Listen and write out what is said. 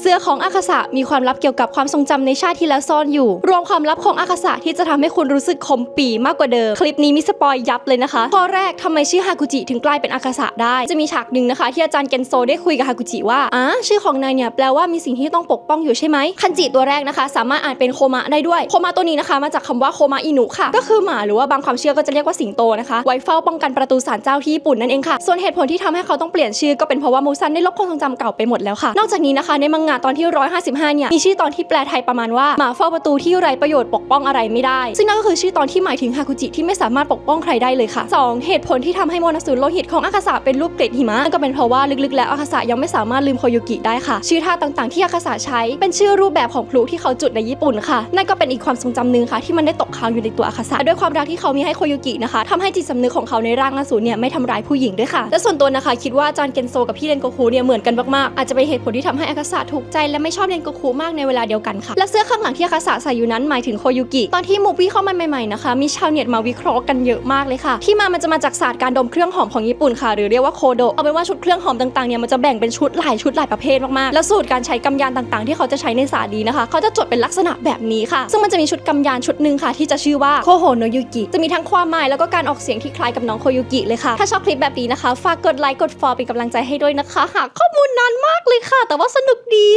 เสื้อของอาคาสะมีความลับเกี่ยวกับความทรงจำในชาติที่แล้วซ่อนอยู่ รวมความลับของอาคาสะที่จะทำให้คุณรู้สึกขมปีมากกว่าเดิม คลิปนี้มีสปอยยับเลยนะคะ ข้อแรกทำไมชื่อฮากุจิถึงกลายเป็นอาคาสะได้ จะมีฉากหนึ่งนะคะ ที่อาจารย์เกนโซได้คุยกับฮากุจิว่าอ่าชื่อของนายเนี่ยแปลว่ามีสิ่งที่ต้องปกป้องอยู่ใช่ไหมคันจิตัวแรกนะคะ สามารถอ่านเป็นโคมะได้ด้วย โคมะตัวนี้นะคะ มาจากคำว่าโคมะอินุค่ะ ก็คือหมาหรือว่าบางความเชื่อก็จะเรียกว่าสิงโตนะคะ ไว้เฝ้าป้องกันประตูศาลเจ้าที่ญี่ปุ่นนั่นเองค่ะ ส่วนเหตุผลที่ทำให้เขาต้องเปลี่ยนชื่อก็เป็นเพราะว่ามูซันได้ลบความทรงจำเก่าไปหมดแล้วค่ะ นอกจากนี้นะคะในมังงะตอนที่ 155 เนี่ย มีชื่อตอนที่แปลไทยประมาณว่าหมาเฝ้าประตูที่ไร้ประโยชน์ปกป้องอะไรไม่ได้ ซึ่งนั่นก็คือชื่อตอนที่หมายถึงฮากุจิที่ไม่สามารถปกป้องใครได้เลยค่ะ 2 เหตุผลที่ทำให้โมนาสูโลหิตของอาคาสะเป็นรูปเกล็ดหิมะก็เป็นเพราะว่าลึกๆ แล้วอาคาสะยังไม่สามารถลืมโคโยกิได้ค่ะ ชื่อท่าต่างๆ ที่อาคาสะใช้เป็นชื่อรูปแบบของพลุที่เขาจุดในญี่ปุ่นค่ะนั่นก็เป็นอีกความทรงจำหนึ่งค่ะที่มันได้ตกค้างอยู่ในตัวอาคาสะด้วยความรักที่เขามีให้โคโยกินะคะทำให้จิตสำนึกของเขาในร่างอสูรเนี่ยไม่ทำร้ายผู้หญิงด้วยค่ะและส่วนตัวนะคะคิดว่าจารย์เกนโซกับพี่เรนโกคุเนี่ยเหมือนกันมากๆอาจจะเป็นเหตุผลที่ทำให้อาคาสะถูกใจและไม่ชอบเรนโกคุมากในเวลาเดียวกันค่ะ และเสื้อข้างหลังที่อาคาสะใส่อยู่นั้นหมายถึงโคยุกิ ตอนที่มูฟี่เข้ามาใหม่ๆนะคะ มีชาวเน็ตมาวิเคราะห์กันเยอะมากเลยค่ะ ที่มามันจะมาจากศาสตร์การดมเครื่องหอมของญี่ปุ่นค่ะหรือเรียกว่าโคโดเอาเป็นว่าชุดเครื่องหอมต่างๆเนี่ยมันจะแบ่งเป็นชุดหลายชุดหลายประเภทมากๆแล้วสูตรการใช้กำยานต่างๆ ที่เขาจะใช้ในศาสตร์นี้นะคะ เขาจะจดเป็นลักษณะแบบนี้ค่ะ ซึ่งมันจะมีชุดกำยานชุดหนึ่งค่ะที่จะชื่อว่าโคโฮโนยุกิจะมีทั้งความหมายแล้วก็การออกเสียงที่คล้ายกับน้องโคยุกิเลยค่ะถ้าชอบคลิปแบบนี้นะคะฝากกดไลค์กดฟอลเป็นกำลังใจให้ด้วยนะคะหาข้อมูลนานมากเลยค่ะ แต่ว่าสนุกดี